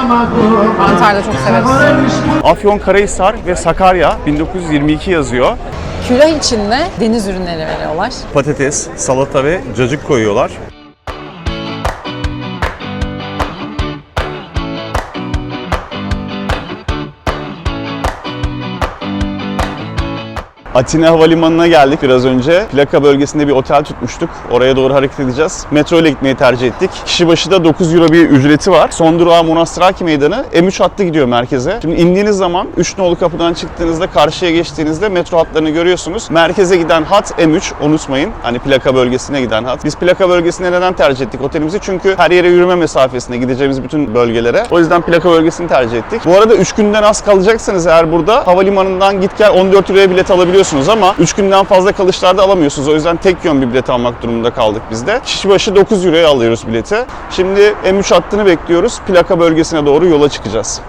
Antalya'da çok severiz. Afyon Karahisar ve Sakarya 1922 yazıyor. Külah içinde deniz ürünleri veriyorlar. Patates, salata ve cacık koyuyorlar. Atina Havalimanı'na geldik biraz önce. Plaka bölgesinde bir otel tutmuştuk. Oraya doğru hareket edeceğiz. Metro ile gitmeyi tercih ettik. Kişi başı da 9 euro bir ücreti var. Son durağı Monastiraki Meydanı. M3 hattı gidiyor merkeze. Şimdi indiğiniz zaman 3 nolu kapıdan çıktığınızda karşıya geçtiğinizde metro hatlarını görüyorsunuz. Merkeze giden hat M3 unutmayın. Hani plaka bölgesine giden hat. Biz plaka bölgesine neden tercih ettik otelimizi? Çünkü her yere yürüme mesafesinde gideceğimiz bütün bölgelere. O yüzden plaka bölgesini tercih ettik. Bu arada 3 günden az kalacaksanız eğer burada havalimanından git gel 14 liraya bilet alabiliyorsunuz ama 3 günden fazla kalışlarda alamıyorsunuz. O yüzden tek yön bir bilet almak durumunda kaldık biz de. Kişi başı 9 euroya alıyoruz bileti. Şimdi M3 hattını bekliyoruz. Plaka bölgesine doğru yola çıkacağız.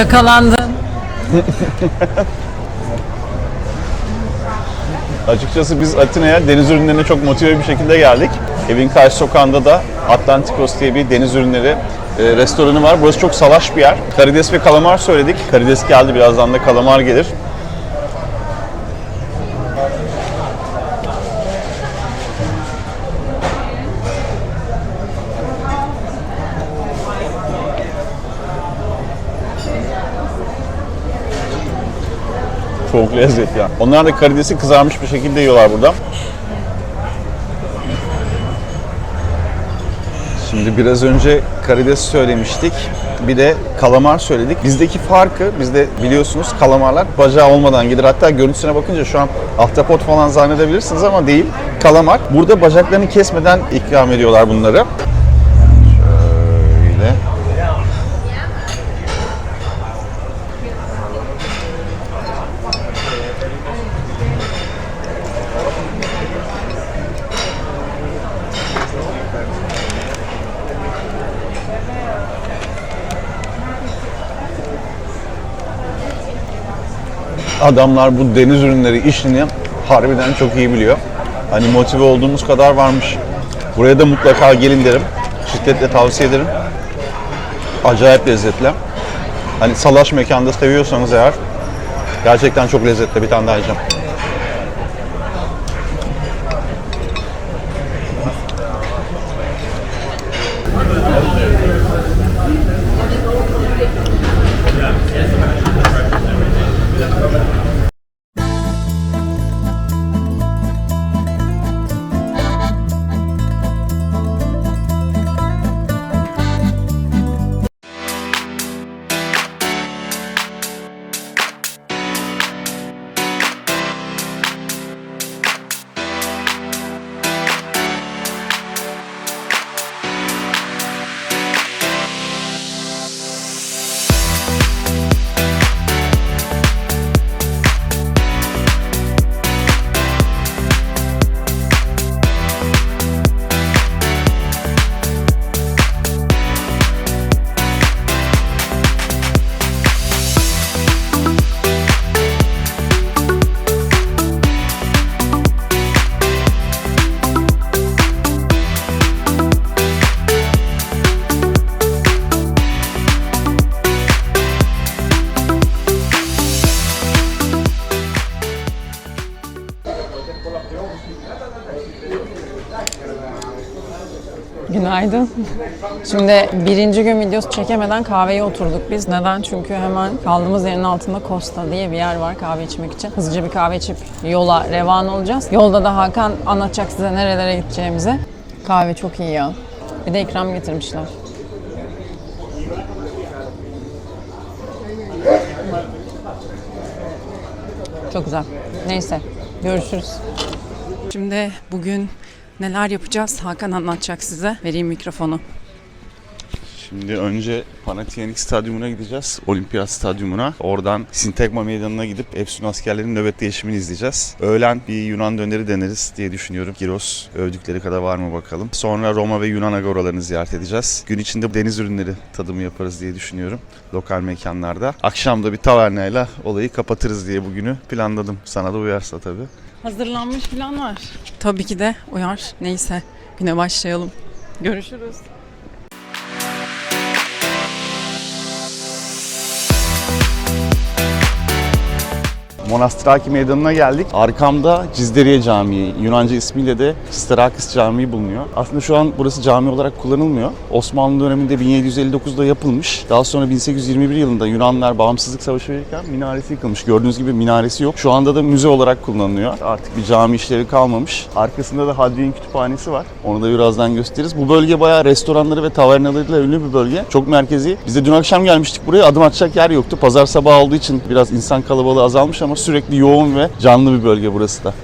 Yakalandın. Açıkçası biz Atina'ya deniz ürünlerine çok motive bir şekilde geldik. Evin karşı sokağında da Atlantikos diye bir deniz ürünleri e, restoranı var. Burası çok salaş bir yer. Karides ve kalamar söyledik. Karides geldi birazdan da kalamar gelir. Çok lezzetli. ya. Onlar da karidesi kızarmış bir şekilde yiyorlar burada. Şimdi biraz önce karides söylemiştik. Bir de kalamar söyledik. Bizdeki farkı, bizde biliyorsunuz kalamarlar bacağı olmadan gelir. Hatta görüntüsüne bakınca şu an ahtapot falan zannedebilirsiniz ama değil. Kalamar. Burada bacaklarını kesmeden ikram ediyorlar bunları. Şöyle. Adamlar bu deniz ürünleri işini harbiden çok iyi biliyor. Hani motive olduğumuz kadar varmış. Buraya da mutlaka gelin derim. Şiddetle tavsiye ederim. Acayip lezzetli. Hani salaş mekanda seviyorsanız eğer gerçekten çok lezzetli. Bir tane daha yiyeceğim. Günaydın. Şimdi birinci gün videosu çekemeden kahveye oturduk biz. Neden? Çünkü hemen kaldığımız yerin altında Costa diye bir yer var kahve içmek için. Hızlıca bir kahve içip yola revan olacağız. Yolda da Hakan anlatacak size nerelere gideceğimizi. Kahve çok iyi ya. Bir de ikram getirmişler. Çok güzel. Neyse. Görüşürüz. Şimdi bugün neler yapacağız Hakan anlatacak size. Vereyim mikrofonu. Şimdi önce Panathinaikos Stadyumuna gideceğiz. Olimpiyat Stadyumuna. Oradan Sintegma Meydanı'na gidip Efsun askerlerinin nöbet değişimini izleyeceğiz. Öğlen bir Yunan döneri deneriz diye düşünüyorum. Giros övdükleri kadar var mı bakalım. Sonra Roma ve Yunan agoralarını ziyaret edeceğiz. Gün içinde deniz ürünleri tadımı yaparız diye düşünüyorum. Lokal mekanlarda. Akşam da bir tavernayla olayı kapatırız diye bugünü planladım. Sana da uyarsa tabii. Hazırlanmış plan var. Tabii ki de uyar. Neyse güne başlayalım. Görüşürüz. Monastiraki Meydanı'na geldik. Arkamda Cizderiye Camii, Yunanca ismiyle de Starakis Camii bulunuyor. Aslında şu an burası cami olarak kullanılmıyor. Osmanlı döneminde 1759'da yapılmış. Daha sonra 1821 yılında Yunanlar bağımsızlık savaşı verirken minaresi yıkılmış. Gördüğünüz gibi minaresi yok. Şu anda da müze olarak kullanılıyor. Artık bir cami işlevi kalmamış. Arkasında da Hadrian Kütüphanesi var. Onu da birazdan gösteririz. Bu bölge bayağı restoranları ve tavernalarıyla ünlü bir bölge. Çok merkezi. Biz de dün akşam gelmiştik buraya. Adım atacak yer yoktu. Pazar sabahı olduğu için biraz insan kalabalığı azalmış ama sürekli yoğun ve canlı bir bölge burası da.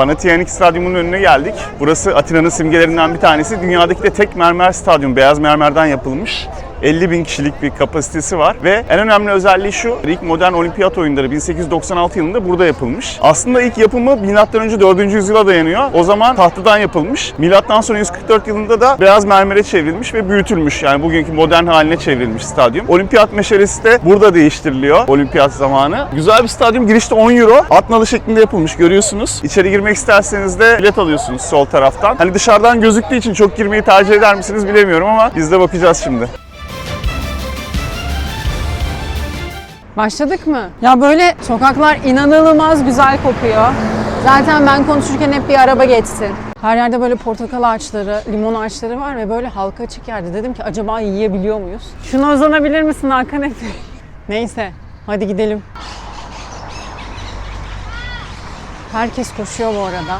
Panathinaikos Stadyumu'nun önüne geldik. Burası Atina'nın simgelerinden bir tanesi. Dünyadaki de tek mermer stadyum. Beyaz mermerden yapılmış. 50 bin kişilik bir kapasitesi var ve en önemli özelliği şu, ilk modern olimpiyat oyunları 1896 yılında burada yapılmış. Aslında ilk yapımı M.Ö. 4. yüzyıla dayanıyor. O zaman tahtadan yapılmış. Milattan sonra 144 yılında da beyaz mermere çevrilmiş ve büyütülmüş. Yani bugünkü modern haline çevrilmiş stadyum. Olimpiyat meşalesi de burada değiştiriliyor olimpiyat zamanı. Güzel bir stadyum. Girişte 10 euro. At nalı şeklinde yapılmış görüyorsunuz. İçeri girmek isterseniz de bilet alıyorsunuz sol taraftan. Hani dışarıdan gözüktüğü için çok girmeyi tercih eder misiniz bilemiyorum ama biz de bakacağız şimdi. Başladık mı? Ya böyle sokaklar inanılmaz güzel kokuyor. Zaten ben konuşurken hep bir araba geçsin. Her yerde böyle portakal ağaçları, limon ağaçları var ve böyle halka açık yerde. Dedim ki acaba yiyebiliyor muyuz? Şuna uzanabilir misin Hakan Efe? Neyse hadi gidelim. Herkes koşuyor bu arada.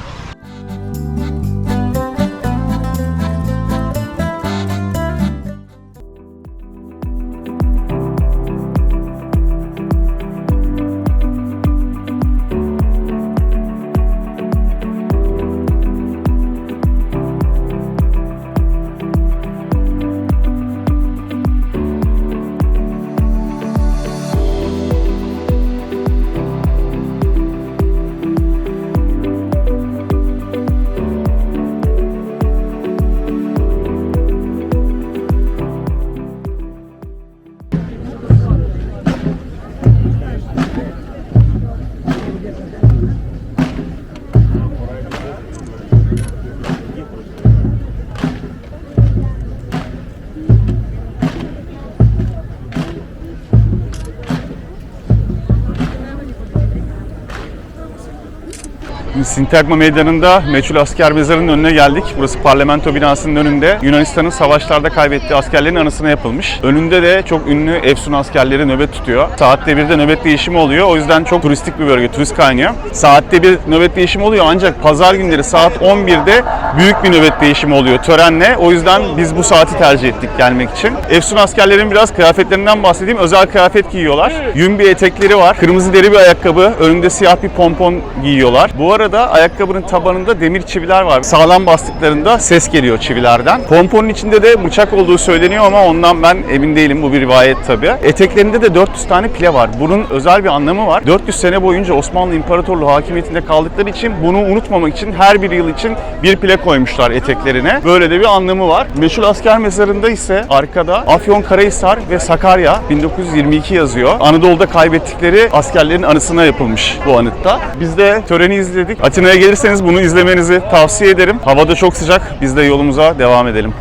Sintergma Meydanı'nda meçhul asker mezarının önüne geldik. Burası parlamento binasının önünde. Yunanistan'ın savaşlarda kaybettiği askerlerin anısına yapılmış. Önünde de çok ünlü Efsun askerleri nöbet tutuyor. Saatte bir de nöbet değişimi oluyor. O yüzden çok turistik bir bölge, turist kaynıyor. Saatte bir nöbet değişimi oluyor ancak pazar günleri saat 11'de büyük bir nöbet değişimi oluyor törenle. O yüzden biz bu saati tercih ettik gelmek için. Efsun askerlerin biraz kıyafetlerinden bahsedeyim. Özel kıyafet giyiyorlar. Yün bir etekleri var. Kırmızı deri bir ayakkabı. Önünde siyah bir pompon giyiyorlar. Bu arada arkada ayakkabının tabanında demir çiviler var. Sağlam bastıklarında ses geliyor çivilerden. Pomponun içinde de bıçak olduğu söyleniyor ama ondan ben emin değilim. Bu bir rivayet tabii. Eteklerinde de 400 tane pile var. Bunun özel bir anlamı var. 400 sene boyunca Osmanlı İmparatorluğu hakimiyetinde kaldıkları için bunu unutmamak için her bir yıl için bir pile koymuşlar eteklerine. Böyle de bir anlamı var. Meşhur asker mezarında ise arkada Afyon Karahisar ve Sakarya 1922 yazıyor. Anadolu'da kaybettikleri askerlerin anısına yapılmış bu anıtta. Biz de töreni izledik. Atina'ya gelirseniz bunu izlemenizi tavsiye ederim. Havada çok sıcak. Biz de yolumuza devam edelim.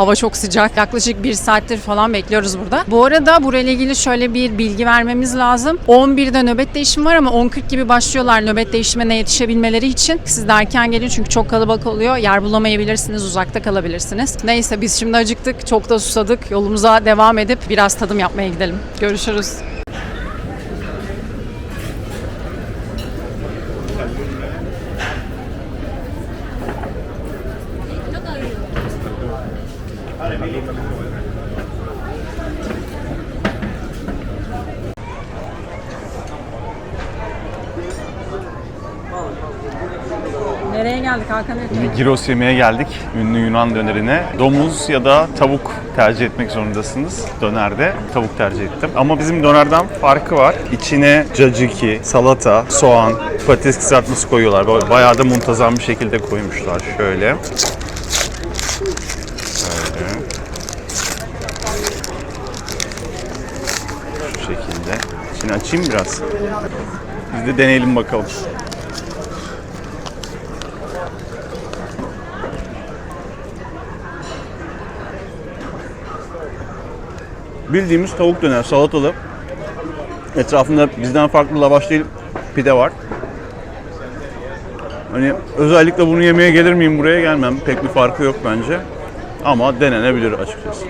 Hava çok sıcak. Yaklaşık bir saattir falan bekliyoruz burada. Bu arada burayla ilgili şöyle bir bilgi vermemiz lazım. 11'de nöbet değişimi var ama 10.40 gibi başlıyorlar nöbet değişimine yetişebilmeleri için. Siz de erken gelin çünkü çok kalabalık oluyor. Yer bulamayabilirsiniz, uzakta kalabilirsiniz. Neyse biz şimdi acıktık, çok da susadık. Yolumuza devam edip biraz tadım yapmaya gidelim. Görüşürüz. Nereye geldik Gyros yemeye geldik. Ünlü Yunan dönerine. Domuz ya da tavuk tercih etmek zorundasınız. Dönerde tavuk tercih ettim. Ama bizim dönerden farkı var. İçine caciki, salata, soğan, patates kızartması koyuyorlar. Bayağı da muntazam bir şekilde koymuşlar. Şöyle. Şu şekilde. İçini açayım biraz. Biz de deneyelim bakalım. Bildiğimiz tavuk döner, salatalı. Etrafında bizden farklı lavaş değil, pide var. Hani özellikle bunu yemeye gelir miyim buraya gelmem. Pek bir farkı yok bence. Ama denenebilir açıkçası.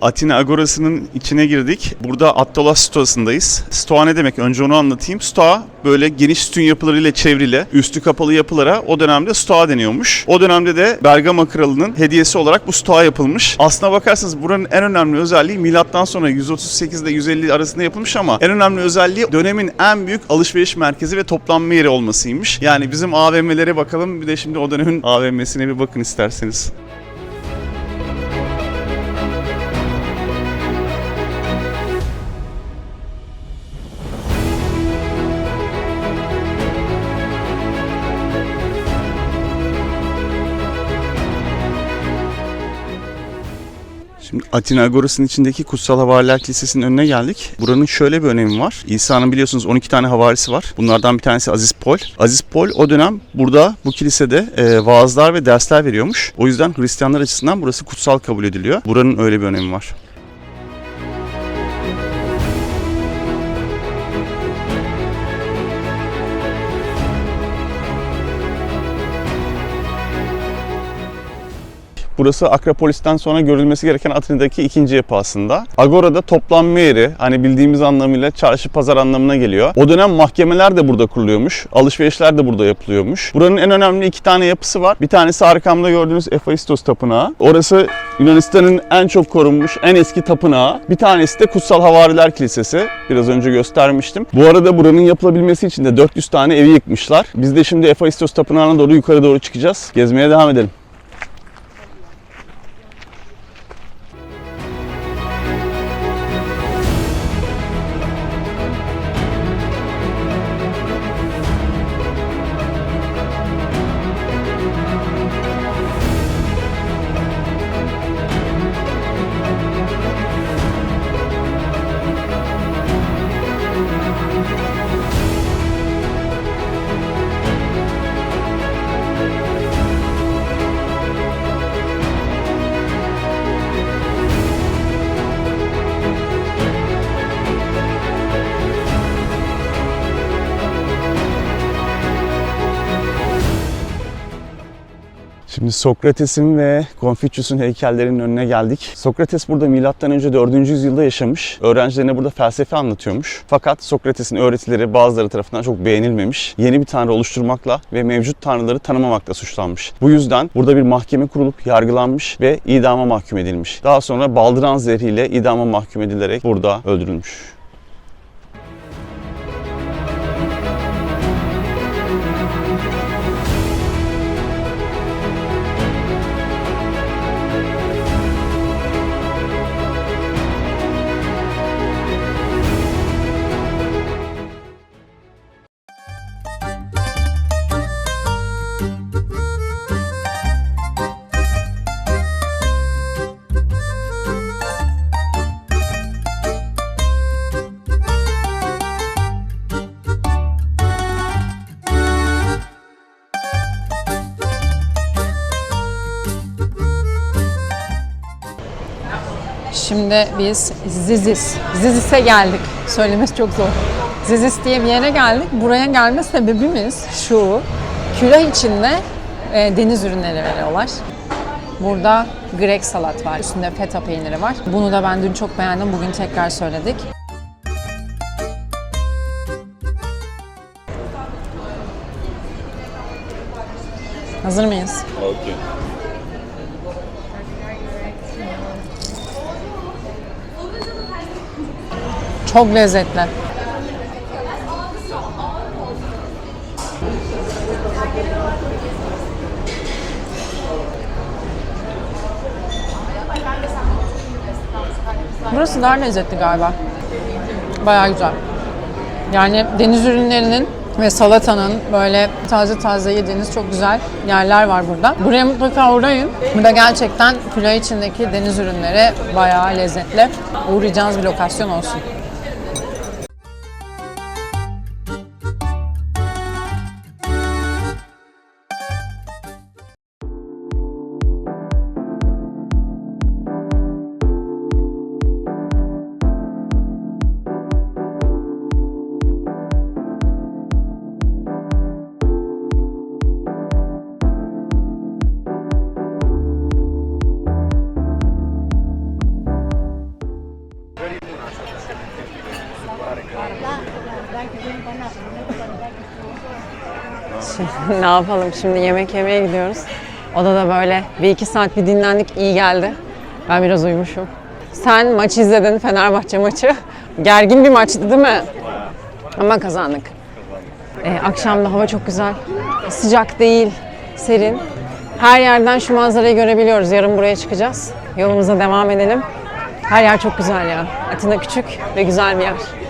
Atina Agorası'nın içine girdik. Burada Attola Stoa'sındayız. Stoa ne demek? Önce onu anlatayım. Stoa böyle geniş sütun yapılarıyla çevrili, üstü kapalı yapılara o dönemde Stoa deniyormuş. O dönemde de Bergama Kralı'nın hediyesi olarak bu Stoa yapılmış. Aslına bakarsanız buranın en önemli özelliği milattan sonra 138 ile 150 arasında yapılmış ama en önemli özelliği dönemin en büyük alışveriş merkezi ve toplanma yeri olmasıymış. Yani bizim AVM'lere bakalım bir de şimdi o dönemin AVM'sine bir bakın isterseniz. Atina Agorası'nın içindeki Kutsal Havariler Kilisesi'nin önüne geldik. Buranın şöyle bir önemi var. İsa'nın biliyorsunuz 12 tane havarisi var. Bunlardan bir tanesi Aziz Pol. Aziz Pol o dönem burada bu kilisede e, vaazlar ve dersler veriyormuş. O yüzden Hristiyanlar açısından burası kutsal kabul ediliyor. Buranın öyle bir önemi var. Burası Akropolis'ten sonra görülmesi gereken Atina'daki ikinci yapı aslında. Agora'da toplanma yeri, hani bildiğimiz anlamıyla çarşı pazar anlamına geliyor. O dönem mahkemeler de burada kuruluyormuş. Alışverişler de burada yapılıyormuş. Buranın en önemli iki tane yapısı var. Bir tanesi arkamda gördüğünüz Hephaistos Tapınağı. Orası Yunanistan'ın en çok korunmuş, en eski tapınağı. Bir tanesi de Kutsal Havariler Kilisesi. Biraz önce göstermiştim. Bu arada buranın yapılabilmesi için de 400 tane evi yıkmışlar. Biz de şimdi Hephaistos Tapınağı'na doğru yukarı doğru çıkacağız. Gezmeye devam edelim. Şimdi Sokrates'in ve Konfüçyüs'ün heykellerinin önüne geldik. Sokrates burada önce 4. yüzyılda yaşamış. Öğrencilerine burada felsefe anlatıyormuş. Fakat Sokrates'in öğretileri bazıları tarafından çok beğenilmemiş. Yeni bir tanrı oluşturmakla ve mevcut tanrıları tanımamakla suçlanmış. Bu yüzden burada bir mahkeme kurulup yargılanmış ve idama mahkum edilmiş. Daha sonra baldıran zehriyle idama mahkum edilerek burada öldürülmüş. Şimdi biz Zizis, Zizis'e geldik. Söylemesi çok zor. Zizis diye bir yere geldik. Buraya gelme sebebimiz şu. Külah içinde e, deniz ürünleri veriyorlar. Burada Grek salat var. Üstünde feta peyniri var. Bunu da ben dün çok beğendim. Bugün tekrar söyledik. Hazır mıyız? Çok lezzetli. Burası daha lezzetli galiba. Bayağı güzel. Yani deniz ürünlerinin ve salatanın böyle taze taze yediğiniz çok güzel yerler var burada. Buraya mutlaka uğrayın. Burada gerçekten külah içindeki deniz ürünleri bayağı lezzetli. Uğrayacağınız bir lokasyon olsun. Şimdi ne yapalım şimdi yemek yemeye gidiyoruz. Odada böyle bir iki saat bir dinlendik iyi geldi. Ben biraz uyumuşum. Sen maç izledin Fenerbahçe maçı. Gergin bir maçtı değil mi? Ama kazandık. Ee, akşam da hava çok güzel. Sıcak değil, serin. Her yerden şu manzarayı görebiliyoruz. Yarın buraya çıkacağız. Yolumuza devam edelim. Her yer çok güzel ya. Atina küçük ve güzel bir yer.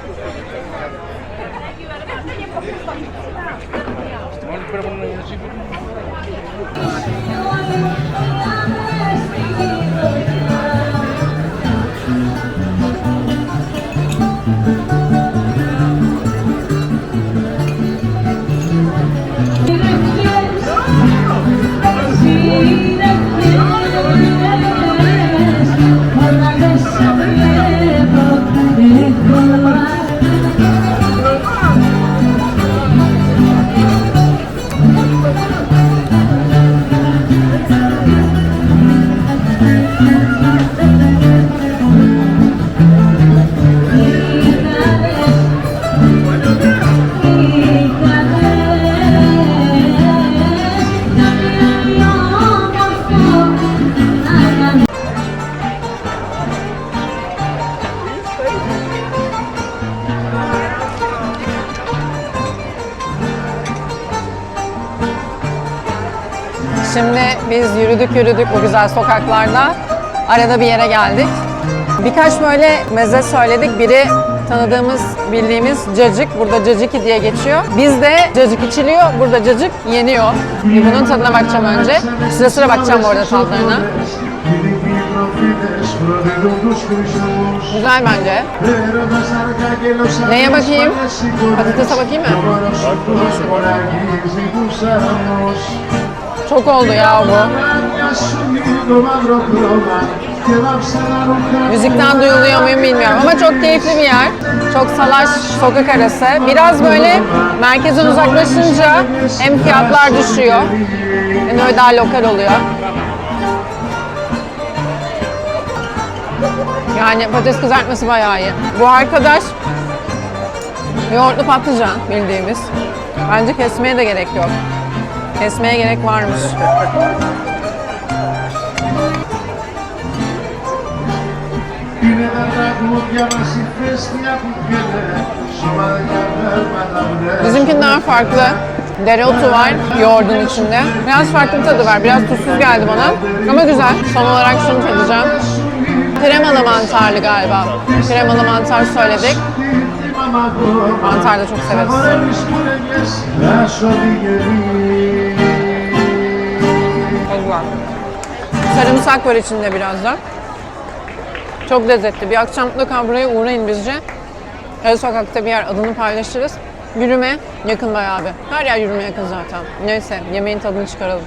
Şimdi biz yürüdük yürüdük bu güzel sokaklarda. Arada bir yere geldik. Birkaç böyle meze söyledik. Biri tanıdığımız, bildiğimiz cacık. Burada caciki diye geçiyor. Bizde cacık içiliyor, burada cacık yeniyor. Bunun tadına bakacağım önce. Sıra sıra bakacağım bu arada tadlarına. Güzel bence. Neye bakayım? Patatese bakayım mı? Çok oldu ya bu. Müzikten duyuluyor muyum bilmiyorum ama çok keyifli bir yer. Çok salaş sokak arası. Biraz böyle merkezden uzaklaşınca hem fiyatlar düşüyor hem öyle daha lokal oluyor. Yani patates kızartması bayağı iyi. Bu arkadaş yoğurtlu patlıcan bildiğimiz. Bence kesmeye de gerek yok. Kesmeye gerek varmış. Bizimkinden farklı. Dereotu var yoğurdun içinde. Biraz farklı bir tadı var. Biraz tuzsuz geldi bana. Ama güzel. Son olarak şunu tadacağım. Kremalı mantarlı galiba. Kremalı mantar söyledik. Mantar da çok severiz. Çok. Sarımsak var içinde biraz da. Çok lezzetli. Bir akşam mutlaka buraya uğrayın bizce. Her sokakta bir yer adını paylaşırız. Yürüme yakın bayağı abi. Her yer yürüme yakın zaten. Neyse yemeğin tadını çıkaralım.